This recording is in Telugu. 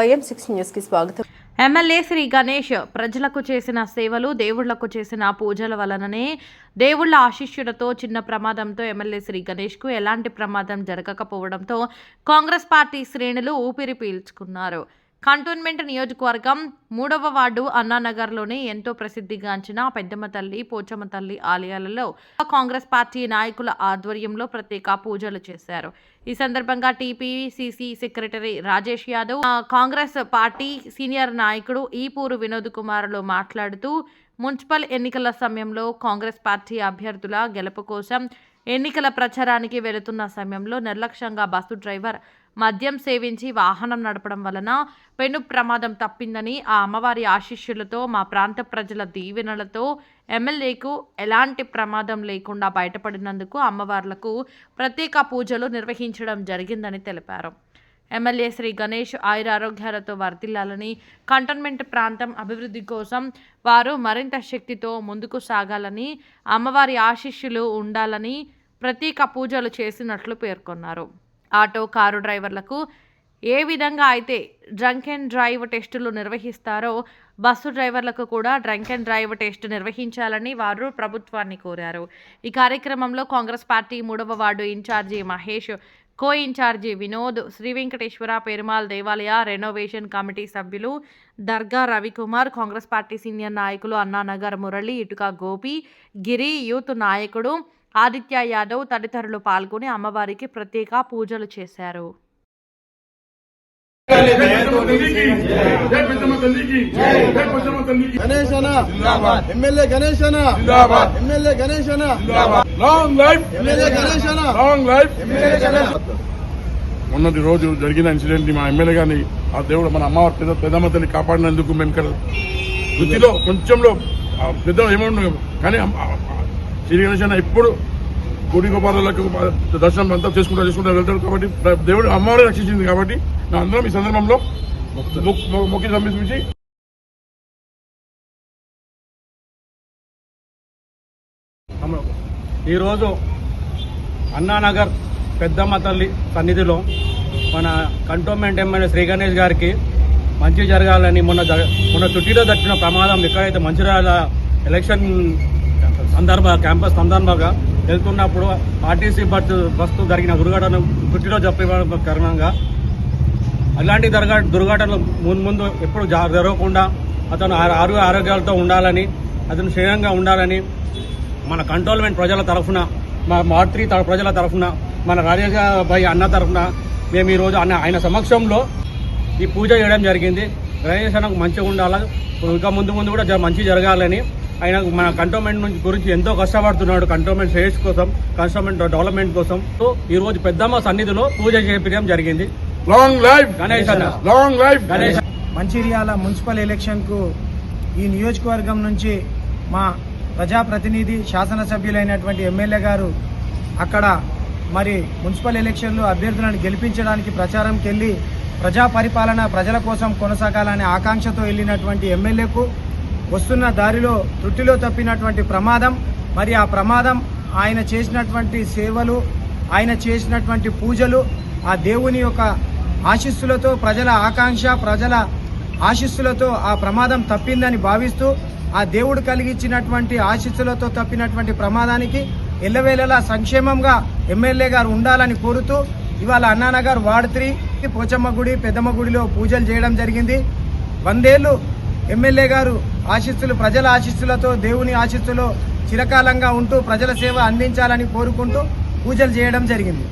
వైఎం సిక్స్ స్వాగతం. ఎమ్మెల్యే శ్రీ గణేష్ ప్రజలకు చేసిన సేవలు దేవుళ్ళకు చేసిన పూజల వలననే దేవుళ్ళ ఆశిష్యులతో చిన్న ప్రమాదంతో ఎమ్మెల్యే శ్రీ గణేష్కు ఎలాంటి ప్రమాదం జరగకపోవడంతో కాంగ్రెస్ పార్టీ శ్రేణులు ఊపిరి పీల్చుకున్నారు. కంటోన్మెంట్ నియోజకవర్గం మూడవ వార్డు అన్నానగర్లోని ఎంతో ప్రసిద్ధిగాంచిన పెద్దమ్మ తల్లి పోచమ్మ తల్లి ఆలయాలలో కాంగ్రెస్ పార్టీ నాయకుల ఆధ్వర్యంలో ప్రత్యేక పూజలు చేశారు. ఈ సందర్భంగా TPCC secretary Rajesh Yadav Congress party senior నాయకుడు ఈపూరు వినోద్ కుమార్లు మాట్లాడుతూ మున్సిపల్ ఎన్నికల సమయంలో కాంగ్రెస్ పార్టీ అభ్యర్థుల గెలుపు కోసం ఎన్నికల ప్రచారానికి వెళుతున్న సమయంలో నిర్లక్ష్యంగా బస్సు డ్రైవర్ మద్యం సేవించి వాహనం నడపడం వలన పెను ప్రమాదం తప్పిందని ఆ అమ్మవారి ఆశీస్సులతో మా ప్రాంత ప్రజల దీవెనలతో ఎమ్మెల్యేకు ఎలాంటి ప్రమాదం లేకుండా బయటపడినందుకు అమ్మవార్లకు ప్రత్యేక పూజలు నిర్వహించడం జరిగిందని తెలిపారు. ఎమ్మెల్యే శ్రీ గణేష్ ఆయురారోగ్యాలతో వర్ధిల్లాలని కంటోన్మెంట్ ప్రాంతం అభివృద్ధి కోసం వారు మరింత శక్తితో ముందుకు సాగాలని అమ్మవారి ఆశీస్సులు ఉండాలని ప్రత్యేక పూజలు చేసినట్లు పేర్కొన్నారు. ఆటో కారు డ్రైవర్లకు ఏ విధంగా అయితే డ్రంక్ అండ్ డ్రైవ్ టెస్టులు నిర్వహిస్తారో బస్సు డ్రైవర్లకు కూడా డ్రంక్ అండ్ డ్రైవ్ టెస్ట్ నిర్వహించాలని వారు ప్రభుత్వాన్ని కోరారు. ఈ కార్యక్రమంలో కాంగ్రెస్ పార్టీ మూడవ ward incharge Mahesh co incharge Vinod Shri Venkateshwara Perumal దేవాలయ రెనోవేషన్ కమిటీ సభ్యులు దర్గా రవికుమార్ కాంగ్రెస్ పార్టీ సీనియర్ నాయకులు అన్నానగర్ మురళి ఇటుక గోపి గిరి యూత్ నాయకుడు ఆదిత్య యాదవ్ తదితరులు పాల్గొని అమ్మవారికి ప్రత్యేక పూజలు చేశారు. MLA MLA long life. MLA long life. MLA మొన్నటి రోజు జరిగిన ఇన్సిడెంట్ని మా ఎమ్మెల్యే గారిని ఆ దేవుడు మన అమ్మవారి పెద్ద పెద్దమ్మ తల్లి కాపాడినందుకు మేము ఇక్కడ వృత్తిలో కొంచెంలో ఆ పెద్ద ఏమన్నా కానీ అమ్మ- ఆ- ఆ ఎప్పుడు గుడి గోపాలకు దర్శనం అంతా చేసుకుంటా చేసుకుంటా వెళ్తాడు కాబట్టి దేవుడు అమ్మవారే రక్షించింది కాబట్టి నా అందరం ఈ సందర్భంలో మొక్కి సంబంధించి ఈరోజు అన్నానగర్ పెద్దమ్మ తల్లి సన్నిధిలో మన కంటోన్మెంట్ ఎమ్మెల్యే శ్రీ గణేష్ గారికి మంచి జరగాలని మొన్న మొన్న చుట్టిలో దట్టిన ప్రమాదం ఎక్కడైతే మంచిర్యాల ఎలక్షన్ సందర్భ క్యాంపస్ సందర్భంగా వెళ్తున్నప్పుడు ఆర్టీసీ బస్సు బస్సు జరిగిన దుర్ఘటన చుట్టిలో చెప్పిన కారణంగా అలాంటి దుర్ఘ దుర్ఘటనలు ముందు ముందు ఎప్పుడు జరగకుండా అతను ఆరు ఆరోగ్య ఆరోగ్యాలతో ఉండాలని అతను క్షేమంగా ఉండాలని మన కంట్రోల్మెంట్ ప్రజల తరఫున మా మాతృ త- ప్రజల తరఫున మన రాజేష్ భాయ్ అన్న తరఫున మేము ఈరోజు అన్న ఆయన సమక్షంలో ఈ పూజ చేయడం జరిగింది. గణేష్ అన్నకు మంచిగా ఉండాలి? ఇంకా ముందు ముందు కూడా మంచి జరగాలని ఆయన మన కంటోన్మెంట్ నుంచి గురించి ఎంతో కష్టపడుతున్నాడు కంటోన్మెంట్ శ్రేయస్ కోసం కంటోన్మెంట్ డెవలప్మెంట్ కోసం. సో ఈ రోజు పెద్దమ్మ సన్నిధిలో పూజ చేపించడం జరిగింది. Long life Ganesh long life Ganesh Mancherial municipal ఎలక్షన్కు ఈ నియోజకవర్గం నుంచి మా ప్రజాప్రతినిధి శాసనసభ్యులైనటువంటి ఎమ్మెల్యే గారు అక్కడ మరి మున్సిపల్ ఎలక్షన్లో అభ్యర్థులను గెలిపించడానికి ప్రచారంకి వెళ్ళి ప్రజా పరిపాలన ప్రజల కోసం కొనసాగాలనే ఆకాంక్షతో వెళ్ళినటువంటి ఎమ్మెల్యేకు వస్తున్న దారిలో త్రుటిలో తప్పినటువంటి ప్రమాదం మరి ఆ ప్రమాదం ఆయన చేసినటువంటి సేవలు ఆయన చేసినటువంటి పూజలు ఆ దేవుని యొక్క ఆశీస్సులతో ప్రజల ఆకాంక్ష ప్రజల ఆశీస్సులతో ఆ ప్రమాదం తప్పిందని భావిస్తూ ఆ దేవుడు కలిగించినటువంటి ఆశీస్సులతో తప్పినటువంటి ప్రమాదానికి ఎల్లవేళలా సంక్షేమంగా ఎమ్మెల్యే గారు ఉండాలని కోరుతూ ఇవాళ అన్నానగర్ వార్డ్ త్రీ పోచమ్మ గుడి పెద్దమ్మ గుడిలో పూజలు చేయడం జరిగింది. వందేళ్ళు ఎమ్మెల్యే గారు ఆశీస్సులు ప్రజల ఆశీస్సులతో దేవుని ఆశీస్సులో చిరకాలంగా ఉంటూ ప్రజల సేవ అందించాలని కోరుకుంటూ పూజలు చేయడం జరిగింది.